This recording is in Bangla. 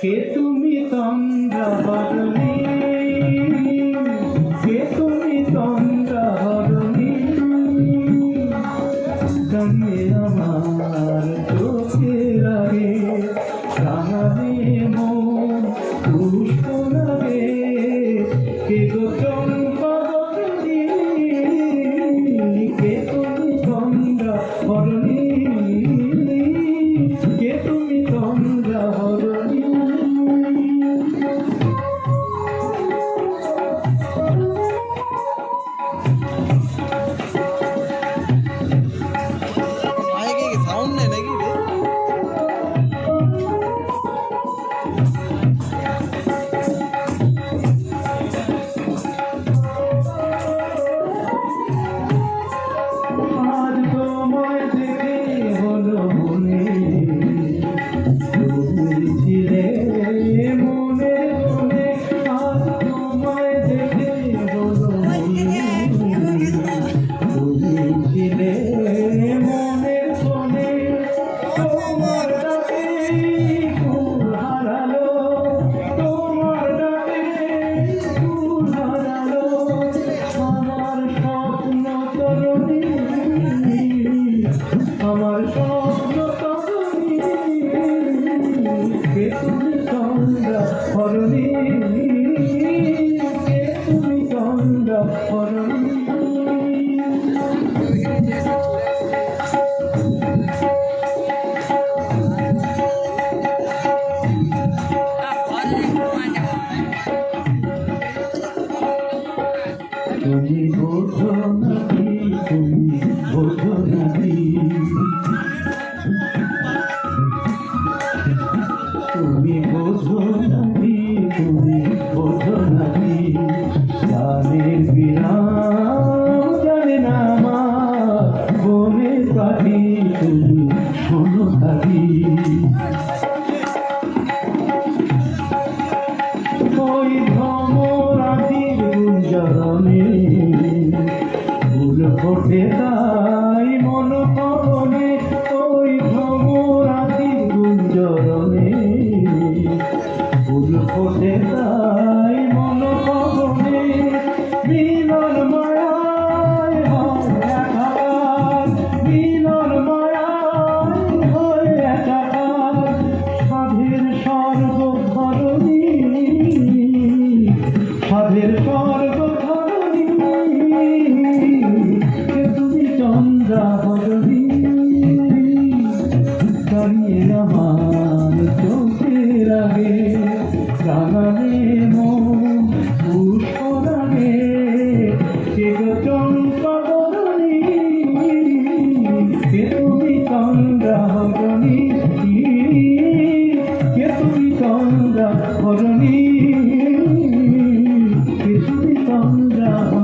কে তুমি তন্দ্রাবরণী কে কানে আমার তুমি বোঝো নাকি তুমি বোঝো নাকি তুমি বোঝো নাকি তুমি বোঝো নাকি গানের বিরাম জানে না আমার। বনের পাখি তুমি শোনো থাকি তাই মন পবনে ওই ভ্রমরাজির গুঞ্জরণে ফুল ফোটে তাই মন পবনে মিলন মায়ায় হয় একাকার, মিলন মায়ায় Yeah.